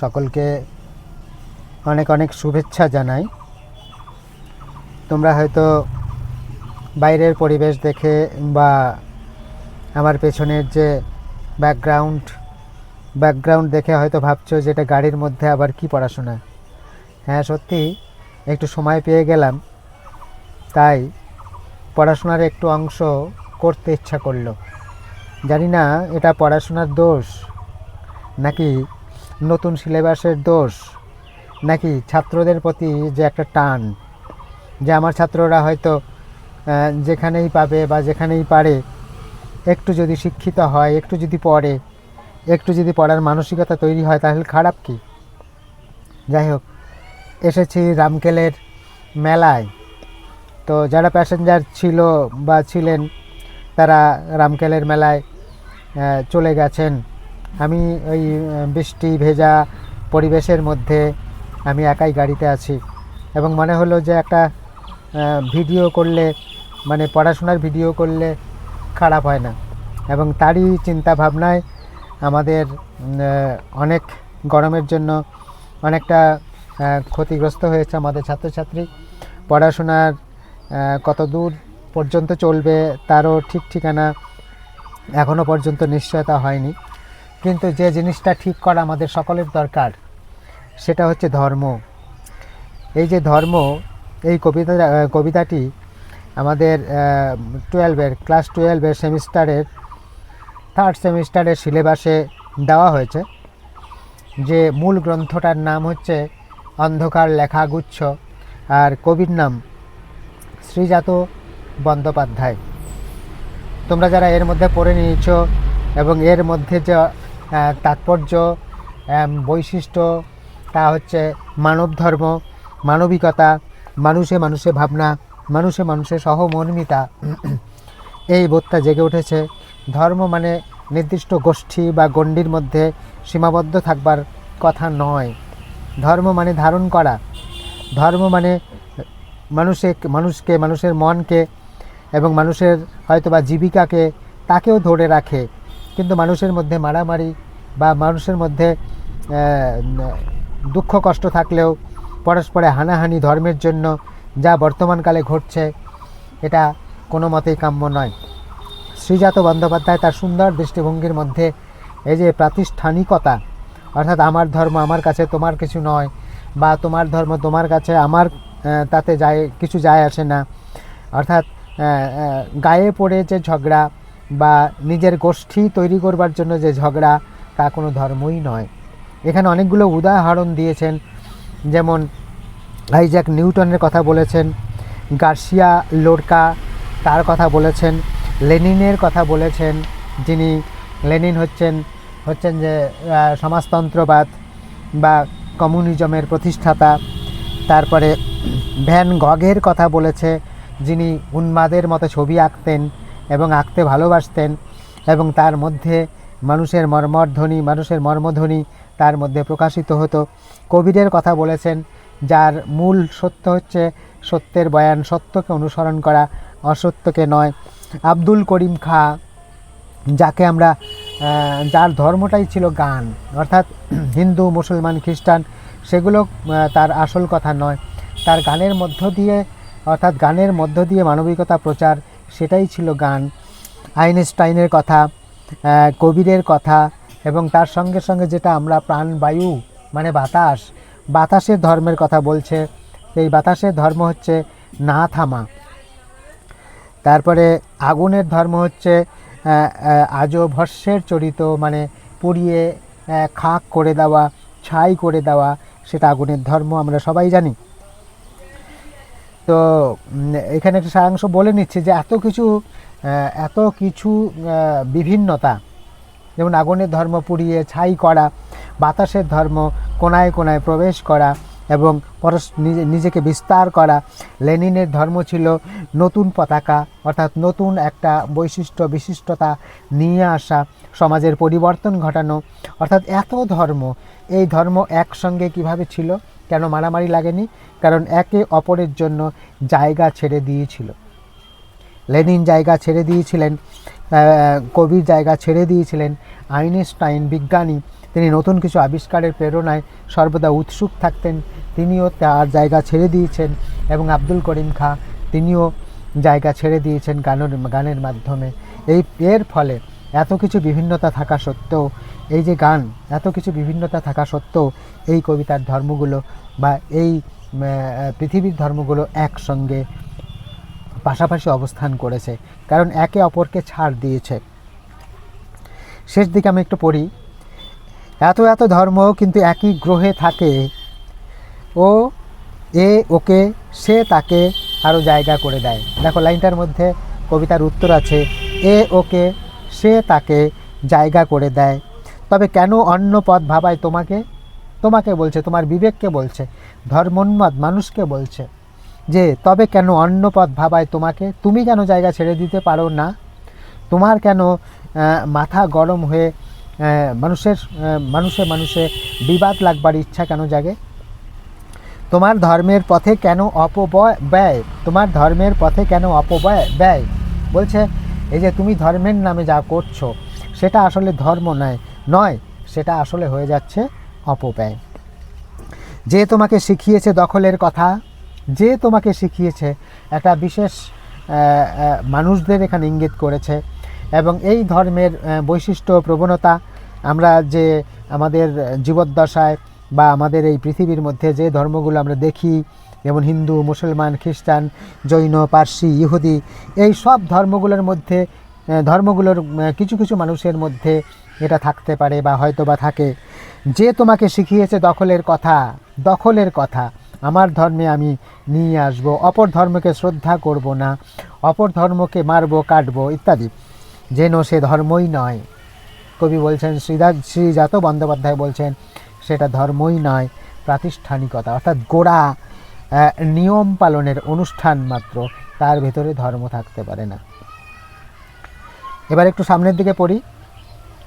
সকলকে অনেক অনেক শুভেচ্ছা জানাই। তোমরা হয়তো বাইরের পরিবেশ দেখে বা আমার পেছনের যে ব্যাকগ্রাউন্ড ব্যাকগ্রাউন্ড দেখে হয়তো ভাবছ যে এটা গাড়ির মধ্যে আবার কি পড়াশোনা। হ্যাঁ সত্যি, একটু সময় পেয়ে গেলাম। তাই পড়াশোনার একটু অংশ করতে ইচ্ছা করল। জানি না, এটা পড়াশোনার দোষ নাকি নতুন সিলেবাসের দোষ? নাকি ছাত্রদের প্রতি যে একটা টান? যে আমার ছাত্ররা হয়তো যেখানেই পাবে বা যেখানেই পারে, একটু যদি শিক্ষিত হয়, একটু যদি পড়ে, একটু যদি পড়ার মানসিকতা তৈরি হয়, তাহলে খারাপ কি? যাই হোক, এসেছি রামকেলের মেলায়। তো যারা প্যাসেঞ্জার ছিল বা ছিলেন, তারা রামকেলের মেলায় চলে গেছেন। আমি ওই বৃষ্টি ভেজা পরিবেশের মধ্যে আমি একাই গাড়িতে আছি। এবং মনে হলো যে একটা ভিডিও করলে মানে পড়াশোনার ভিডিও করলে খারাপ হয় না। এবং তারই চিন্তা ভাবনায় আমাদের অনেক গরমের জন্য অনেকটা ক্ষতিগ্রস্ত হয়েছে আমাদের ছাত্রছাত্রী। পড়াশোনার কত দূর পর্যন্ত চলবে তারও ঠিক ঠিকানা এখনও পর্যন্ত নিশ্চয়তা হয়নি। কিন্তু যে জিনিসটা ঠিক করা আমাদের সকলের দরকার, সেটা হচ্ছে ধর্ম। এই যে ধর্ম, এই কবিতা, কবিতাটি আমাদের টুয়েলভের ক্লাস টুয়েলভের সেমিস্টারের থার্ড সেমিস্টারের সিলেবাসে দেওয়া হয়েছে, যে মূল গ্রন্থটার নাম হচ্ছে অন্ধকার লেখাগুচ্ছ আর কবির নাম শ্রীজাত বন্দ্যোপাধ্যায়। তোমরা যারা এর মধ্যে পড়ে নিয়েছ এবং এর মধ্যে যে তাৎপর্য বৈশিষ্ট্য, তা হচ্ছে মানব ধর্ম, মানবিকতা, মানুষে মানুষে ভাবনা, মানুষে মানুষে সহমর্মিতা। এই বোধটা জেগে উঠেছে। ধর্ম মানে নির্দিষ্ট গোষ্ঠী বা গণ্ডির মধ্যে সীমাবদ্ধ থাকবার কথা নয়। ধর্ম মানে ধারণ করা। ধর্ম মানে মানুষে, মানুষকে, মানুষের মনকে এবং মানুষের হয়তো বা জীবিকাকে তাকেও ধরে রাখে। কিন্তু মানুষের মধ্যে মারামারি বা মানুষের মধ্যে দুঃখ কষ্ট থাকলেও পরস্পরে হানাহানি ধর্মের জন্য যা বর্তমানকালে ঘটছে, এটা কোনো মতেই কাম্য নয়। শ্রীজাত বন্দ্যোপাধ্যায় তার সুন্দর দৃষ্টিভঙ্গির মধ্যে এই যে প্রাতিষ্ঠানিকতা, অর্থাৎ আমার ধর্ম আমার কাছে, তোমার কিছু নয়, বা তোমার ধর্ম তোমার কাছে, আমার তাতে যায়, কিছু যায় আসে না, অর্থাৎ গায়ে পড়ে যে ঝগড়া বা নিজের গোষ্ঠী তৈরি করবার জন্য যে ঝগড়া, তা কোনো ধর্মই নয়। এখানে অনেকগুলো উদাহরণ দিয়েছেন, যেমন আইজ্যাক নিউটনের কথা বলেছেন, গার্সিয়া লোরকা তার কথা বলেছেন, লেনিনের কথা বলেছেন, যিনি লেনিন হচ্ছেন হচ্ছেন যে সমাজতন্ত্রবাদ বা কমিউনিজমের প্রতিষ্ঠাতা। তারপরে ভ্যান গগের কথা বলেছে, যিনি উন্মাদের মতো ছবি আঁকতেন এবং আঁকতে ভালোবাসতেন এবং তার মধ্যে মানুষের মর্মধ্বনি মানুষের মর্মধ্বনি তার মধ্যে প্রকাশিত হতো। কবিরের কথা বলেছেন, যার মূল সত্য হচ্ছে সত্যের বয়ান সত্যকে অনুসরণ করা, অসত্যকে নয়। আব্দুল করিম খা, যাকে আমরা যার ধর্মটাই ছিল গান, অর্থাৎ হিন্দু, মুসলমান, খ্রিস্টান, সেগুলো তার আসল কথা নয়। তার গানের মধ্য দিয়ে, অর্থাৎ গানের মধ্য দিয়ে মানবিকতা প্রচার সেটাই ছিল গান। আইনস্টাইনের কথা কবিরের কথা এবং তার সঙ্গে সঙ্গে যেটা আমরা প্রাণবায়ু মানে বাতাস, বাতাসের ধর্মের কথা বলছে। এই বাতাসের ধর্ম হচ্ছে না থামা। তারপরে আগুনের ধর্ম হচ্ছে আজও ভস্যের চরিত মানে পুড়িয়ে খাক করে দেওয়া, ছাই করে দেওয়া, সেটা আগুনের ধর্ম, আমরা সবাই জানি। তো এখানে একটা সারাংশ বলে নিচ্ছে যে এত কিছু এত কিছু বিভিন্নতা, যেমন আগুনের ধর্ম পুড়িয়ে ছাই করা, বাতাসের ধর্ম কোনায় কোনায় প্রবেশ করা, এবং নিজে- নিজেকে বিস্তার করা, লেনিনের ধর্ম ছিল নতুন পতাকা, অর্থাৎ নতুন একটা বৈশিষ্ট্য, বিশিষ্টতা নিয়ে আসা, সমাজের পরিবর্তন ঘটানো, অর্থাৎ এত ধর্ম, এই ধর্ম একসঙ্গে কীভাবে ছিল? কেন মারামারি লাগেনি? কারণ একে অপরের জন্য জায়গা ছেড়ে দিয়েছিল। লেনিন জায়গা ছেড়ে দিয়েছিলেন কবির জায়গা ছেড়ে দিয়েছিলেন, আইনস্টাইন বিজ্ঞানী, তিনি নতুন কিছু আবিষ্কারের প্রেরণায় সর্বদা উৎসুক থাকতেন, তিনিও তার জায়গা ছেড়ে দিয়েছেন এবং আব্দুল করিম খা তিনিও জায়গা ছেড়ে দিয়েছেন গানের গানের মাধ্যমে। এই, এর ফলে এত কিছু বিভিন্নতা থাকা সত্ত্বেও এই যে গান, এত কিছু বিভিন্নতা থাকা সত্ত্বেও এই কবিতার ধর্মগুলো বা এই পৃথিবীর ধর্মগুলো একসঙ্গে পাশাপাশি অবস্থান করেছে, কারণ একে অপরকে ছাড় দিয়েছে। শেষ দিকে আমি একটু পড়ি। এত এত ধর্ম কিন্তু একই গ্রহে থাকে। ও, এ, ওকে, সে তাকে আরও জায়গা করে দেয়। দেখো, লাইনটার মধ্যে কবিতার উত্তর আছে, এ, ওকে, সে তাকে জায়গা করে দেয়। তবে কেন অন্য পথ ভাবায় তোমাকে? তোমাকে বলছে, তোমার বিবেককে বলছে, ধর্মোন্মাদ মানুষকে বলছে যে, তবে কেন অন্য পথ ভাবায় তোমাকে? তুমি কেন জায়গা ছেড়ে দিতে পারো না? তোমার কেন মাথা গরম হয়ে মানুষের মানুষে মানুষে বিবাদ লাগবার ইচ্ছা কেন জাগে? তোমার ধর্মের পথে কেন অপব্যয়, ব্যয়? তোমার ধর্মের পথে কেন অপব্যয়, ব্যয়? বলছে, এই যে তুমি ধর্মের নামে যা করছ, সেটা আসলে ধর্ম নয়। নয়, সেটা আসলে হয়ে যাচ্ছে অপব্যয়। যে তোমাকে শিখিয়েছে দখলের কথা, যে তোমাকে শিখিয়েছে একটা বিশেষ মানুষদের এখানে ইঙ্গিত করেছে এবং এই ধর্মের বৈশিষ্ট্য, প্রবণতা আমরা যে আমাদের জীবদ্দশায় বা আমাদের এই পৃথিবীর মধ্যে যে ধর্মগুলো আমরা দেখি, যেমন হিন্দু, মুসলমান, খ্রিস্টান, জৈন, পার্সি, ইহুদি, এই সব ধর্মগুলোর মধ্যে ধর্মগুলোর কিছু কিছু মানুষের মধ্যে এটা থাকতে পারে বা হয়তো বা থাকে। যে তোমাকে শিখিয়েছে দখলের কথা দখলের কথা, আমার ধর্মে আমি নিয়ে আসব, অপর ধর্মকে শ্রদ্ধা করব না, অপর ধর্মকে মারব, কাটবো, ইত্যাদি। যেন সে ধর্মই নয়। কবি বলছেন, শ্রীদা, শ্রীজাত বন্দ্যোপাধ্যায় বলছেন, সেটা ধর্মই নয়, প্রাতিষ্ঠানিকতা। অর্থাৎ গোড়া নিয়ম পালনের অনুষ্ঠান মাত্র, তার ভেতরে ধর্ম থাকতে পারে না। এবার একটু সামনের দিকে পড়ি,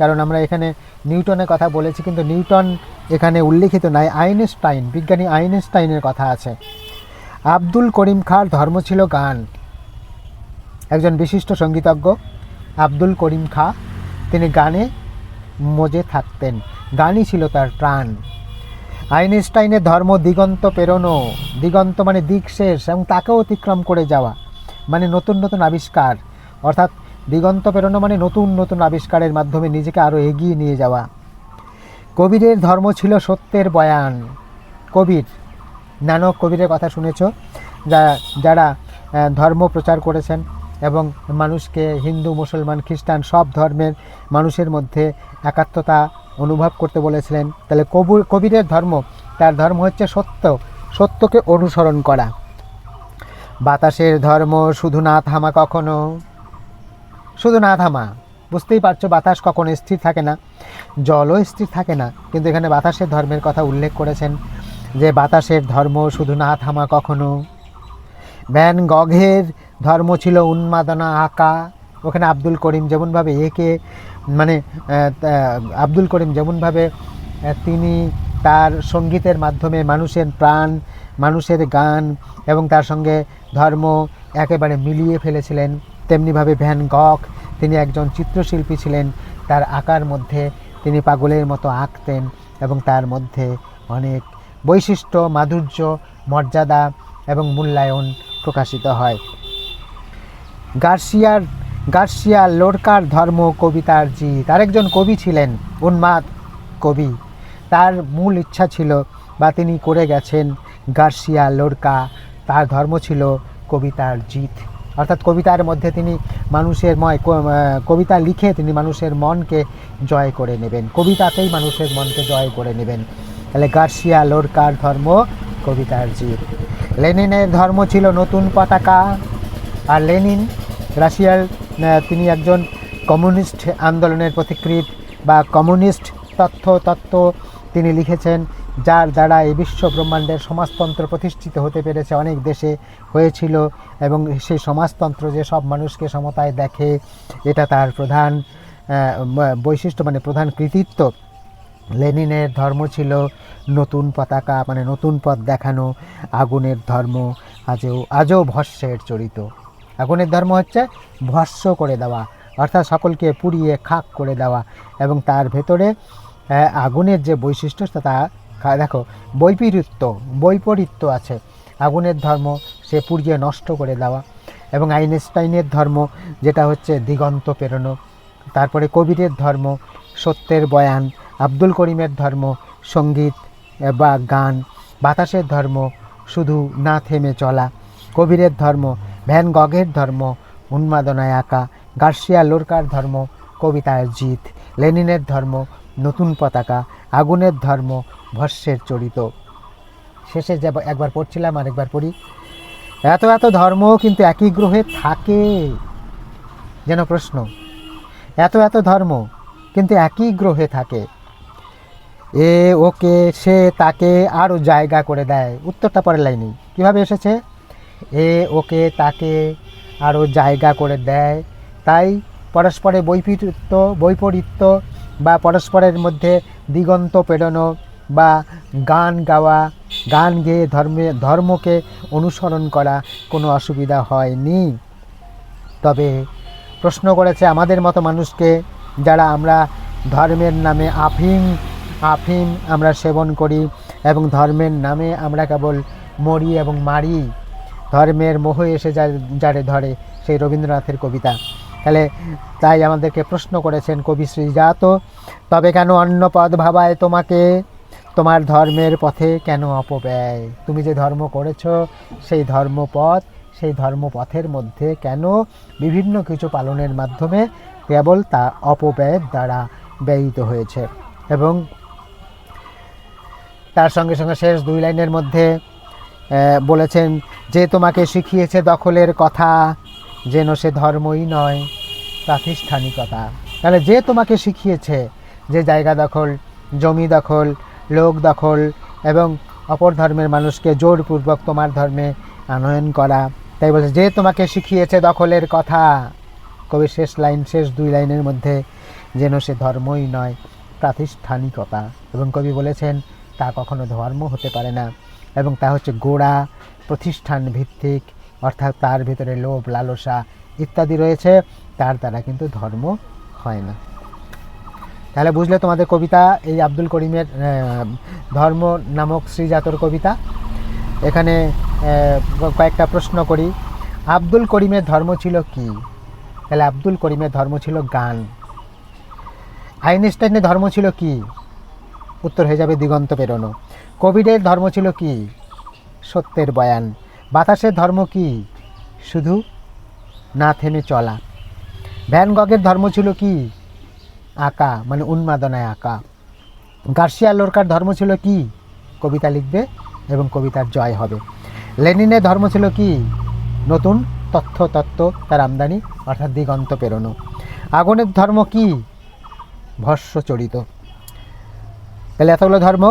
কারণ আমরা এখানে নিউটনের কথা বলেছি, কিন্তু নিউটন এখানে উল্লেখিত নাই, আইনস্টাইন, বিজ্ঞানী আইনস্টাইনের কথা আছে। আব্দুল করিম খাঁর ধর্ম ছিল গান। একজন বিশিষ্ট সঙ্গীতজ্ঞ, আব্দুল করিম খাঁ, তিনি গানে মজে থাকতেন। গানই ছিল তার প্রাণ। আইনস্টাইনের ধর্ম দিগন্ত পেরোনো, দিগন্ত মানে দিক শেষ এবং তাকেও অতিক্রম করে যাওয়া মানে নতুন নতুন আবিষ্কার, অর্থাৎ দিগন্ত পেরোনো মানে নতুন নতুন আবিষ্কারের মাধ্যমে নিজেকে আরও এগিয়ে নিয়ে যাওয়া। কবিরের ধর্ম ছিল সত্যের বয়ান। কবির, নানক কবিরের কথা শুনেছ, যা, যারা ধর্ম প্রচার করেছেন এবং মানুষকে হিন্দু, মুসলমান, খ্রিস্টান সব ধর্মের মানুষের মধ্যে একাত্মতা অনুভব করতে বলেছিলেন। তাহলে কবুর কবিরের ধর্ম, তার ধর্ম হচ্ছে সত্য। সত্যকে অনুসরণ করা। বাতাসের ধর্ম শুধু না থামা কখনো? শুধু না থামা, বুঝতেই পারছ বাতাস কখনো স্থির থাকে না। জলও স্থির থাকে না, কিন্তু এখানে বাতাসের ধর্মের কথা উল্লেখ করেছেন যে বাতাসের ধর্ম শুধু না থামা কখনো। ভ্যান গঘের ধর্ম ছিল উন্মাদনা আঁকা। ওখানে আব্দুল করিম যেমনভাবে একে মানে আব্দুল করিম যেমনভাবে তিনি তার সঙ্গীতের মাধ্যমে মানুষের প্রাণ, মানুষের গান এবং তার সঙ্গে ধর্ম একেবারে মিলিয়ে ফেলেছিলেন। তেমনিভাবে ভ্যান গক, তিনি একজন চিত্রশিল্পী ছিলেন, তার আঁকার মধ্যে তিনি পাগলের মতো আঁকতেন এবং তার মধ্যে অনেক বৈশিষ্ট্য, মাধুর্য, মর্যাদা এবং মূল্যায়ন প্রকাশিত হয়। গার্সিয়ার, গার্সিয়া লোরকার ধর্ম কবিতার জি তার একজন কবি ছিলেন, উন্মাদ কবি। তার মূল ইচ্ছা ছিল বা তিনি করে গেছেন গার্সিয়া লোরকা। তার ধর্ম ছিল কবিতার জিত অর্থাৎ কবিতার মধ্যে তিনি মানুষের ময় কবিতা লিখে তিনি মানুষের মনকে জয় করে নেবেন। কবিতাতেই মানুষের মনকে জয় করে নেবেন। তাহলে গার্সিয়া লোরকার ধর্ম, কবিতার জিত লেনিনের ধর্ম ছিল নতুন পতাকা। আর লেনিন, রাশিয়ার তিনি একজন কমিউনিস্ট আন্দোলনের পথিকৃৎ বা কমিউনিস্ট তথ্য তত্ত্ব তিনি লিখেছেন, যার দ্বারা এই বিশ্ব ব্রহ্মাণ্ডের সমাজতন্ত্র প্রতিষ্ঠিত হতে পেরেছে অনেক দেশে হয়েছিল এবং সেই সমাজতন্ত্র যে সব মানুষকে সমতায় দেখে, এটা তার প্রধান বৈশিষ্ট্য মানে প্রধান কৃতিত্ব। লেনিনের ধর্ম ছিল নতুন পতাকা মানে নতুন পথ দেখানো, আগুনের ধর্ম আজও আজও ভস্যের চরিত। আগুনের ধর্ম হচ্ছে ভস্য করে দেওয়া, অর্থাৎ সকলকে পুড়িয়ে খাক করে দেওয়া এবং তার ভেতরে আগুনের যে বৈশিষ্ট্য তা দেখো, বৈপরীত্য বৈপরীত্য আছে। আগুনের ধর্ম সে পুড়িয়ে নষ্ট করে দেওয়া এবং আইনস্টাইনের ধর্ম যেটা হচ্ছে দিগন্ত পেরোনো। তারপরে কবিরের ধর্ম, সত্যের বয়ান, আব্দুল করিমের ধর্ম, সংগীত বা গান, বাতাসের ধর্ম, শুধু না থেমে চলা। কবিরের ধর্ম, ভ্যান গগের ধর্ম, উন্মাদনায় আঁকা। গার্সিয়া লোরকার ধর্ম কবিতার জিত। লেনিনের ধর্ম নতুন পতাকা, আগুনের ধর্ম, ভস্যের চরিত। শেষে যে একবার পড়ছিলাম আর একবার পড়ি। এত এত ধর্ম কিন্তু একই গ্রহে থাকে। যেন প্রশ্ন, এত এত ধর্ম কিন্তু একই গ্রহে থাকে। এ ওকে, সে তাকে আরও জায়গা করে দেয়। উত্তরটা পরের লাইনেই। কীভাবে এসেছে? এ ওকে, তাকে আরও জায়গা করে দেয়। তাই পরস্পরে বৈপরীত্য বৈপরীত্য বা পরস্পরের মধ্যে দিগন্ত পেরোনো বা গান গাওয়া, গান গেয়ে ধর্মে, ধর্মকে অনুসরণ করা কোনো অসুবিধা হয়নি। তবে প্রশ্ন করেছে আমাদের মতো মানুষকে যারা আমরা ধর্মের নামে আফিম আফিম আমরা সেবন করি এবং ধর্মের নামে আমরা কেবল মরি এবং মারি। ধর্মের মোহ এসে যা- যারে ধরে সেই রবীন্দ্রনাথের কবিতা। তাহলে তাই আমাদেরকে প্রশ্ন করেছেন কবি শ্রীজাত তবে কেন অন্য পদ ভাবায় তোমাকে? তোমার ধর্মের পথে কেন অপব্যয়? তুমি যে ধর্ম করেছ, সেই ধর্মপথ, সেই ধর্মপথের মধ্যে কেন বিভিন্ন কিছু পালনের মাধ্যমে কেবল তা অপব্যয়ের দ্বারা ব্যয়িত হয়েছে? এবং তার সঙ্গে সঙ্গে শেষ দুই লাইনের মধ্যে বলেছেন, যে তোমাকে শিখিয়েছে দখলের কথা যেন সে ধর্মই নয়, প্রাতিষ্ঠানিকতা। তাহলে যে তোমাকে শিখিয়েছে যে জায়গা দখল, জমি দখল, লোক দখল এবং অপর ধর্মের মানুষকে জোরপূর্বক তোমার ধর্মে আনয়ন করা, তাই বলছে যে তোমাকে শিখিয়েছে দখলের কথা, কবি শেষ লাইন, শেষ দুই লাইনের মধ্যে যেন সে ধর্মই নয়, প্রাতিষ্ঠানিকতা। এবং কবি বলেছেন, তা কখনো ধর্ম হতে পারে না। এবং তা হচ্ছে গোড়া প্রতিষ্ঠান ভিত্তিক অর্থাৎ তার ভিতরে লোভ, লালসা ইত্যাদি রয়েছে, তার দ্বারা কিন্তু ধর্ম হয় না। তাহলে বুঝলে তোমাদের কবিতা, এই আব্দুল করিমের ধর্ম নামক শ্রীজাতর কবিতা। এখানে কয়েকটা প্রশ্ন করি। আব্দুল করিমের ধর্ম ছিল কি? তাহলে আব্দুল করিমের ধর্ম ছিল গান। আইনস্টাইনের ধর্ম ছিল কি? উত্তর হয়ে যাবে দিগন্ত পেরোনো। কোভিডের ধর্ম ছিল কি? সত্যের বয়ান। বাতাসের ধর্ম কি? শুধু না থেমে চলা। ভ্যান গগের ধর্ম ছিল কি? আঁকা মানে উন্মাদনায় আঁকা। গার্সিয়া লোরকার ধর্ম ছিল কি? কবিতা লিখবে এবং কবিতার জয় হবে। লেনিনের ধর্ম ছিল কি? নতুন তথ্য তত্ত্ব তার আমদানি, অর্থাৎ দিগন্ত পেরোনো। আগুনের ধর্ম কি? ভস্য চরিত তাহলে এতগুলো ধর্ম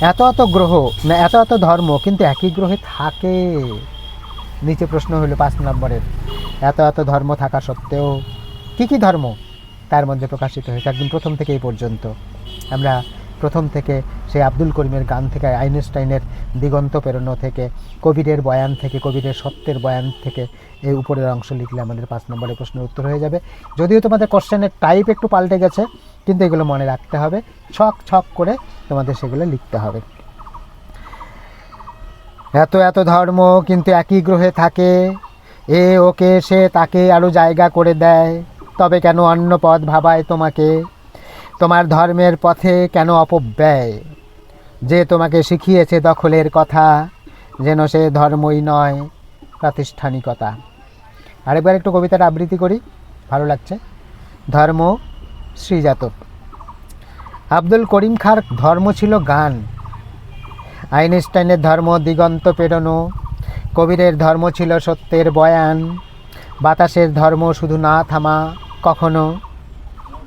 এত এত গ্রহ, না, এত এত ধর্ম, কিন্তু একই গ্রহে থাকে। নিচে প্রশ্ন হলো পাঁচ নম্বরের, এত এত ধর্ম থাকা সত্ত্বেও কী কী ধর্ম? তার মধ্যে প্রকাশিত হয়েছে একদম প্রথম থেকে এই পর্যন্ত। আমরা প্রথম থেকে সেই আব্দুল করিমের গান থেকে, আইনস্টাইনের দিগন্ত প্রেরণ থেকে কবিরের বয়ান থেকে কবিরের সত্যের বয়ান থেকে এই উপরের অংশ লিখলে আমাদের পাঁচ নম্বরের প্রশ্নের উত্তর হয়ে যাবে। যদিও তোমাদের কোশ্চেনের টাইপ একটু পাল্টে গেছে, কিন্তু এগুলো মনে রাখতে হবে। ছক ছক করে তোমাদের সেগুলো লিখতে হবে। এত এত ধর্ম কিন্তু একই গ্রহে থাকে, এ ওকে সে তাকে আরও জায়গা করে দেয়, তবে কেন অন্য পথ ভাবায় তোমাকে? তোমার ধর্মের পথে কেন অপব্যয়? যে তোমাকে শিখিয়েছে দখলের কথা, যেন সে ধর্মই নয়, প্রাতিষ্ঠানিকতা। আরেকবার একটু কবিতাটা আবৃত্তি করি, ভালো লাগছে। ধর্ম শ্রীজাত আব্দুল করিম খার ধর্ম ছিল গান। আইনস্টাইনের ধর্ম দিগন্ত পেরোনো কবিরের ধর্ম ছিল সত্যের বয়ান। বাতাসের ধর্ম শুধু না থামা কখনো।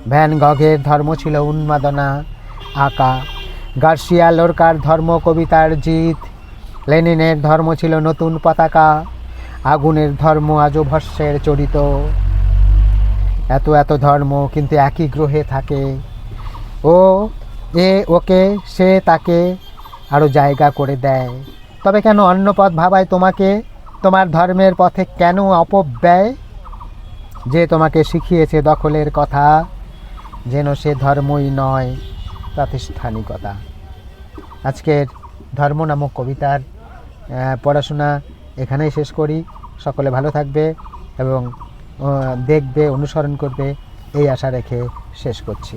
ভ্যান গঘের ধর্ম ছিল উন্মাদনা। আঁকা। গার্সিয়া লোরকার ধর্ম কবিতার জিত। লেনিনের ধর্ম ছিল নতুন পতাকা। আগুনের ধর্ম আজও ভস্যের চরিত। এত এত ধর্ম কিন্তু একই গ্রহে থাকে। ও, এ, ওকে, সে তাকে আরও জায়গা করে দেয়। তবে কেন অন্য পথ ভাবায় তোমাকে? তোমার ধর্মের পথে কেন অপব্যয়? যে তোমাকে শিখিয়েছে দখলের কথা। যেন সে ধর্মই নয় প্রাতিষ্ঠানিকতা। আজকের ধর্ম নামক কবিতার পড়াশোনা এখানেই শেষ করি। সকলে ভালো থাকবে এবং দেখবে, অনুসরণ করবে, এই আশা রেখে শেষ করছি।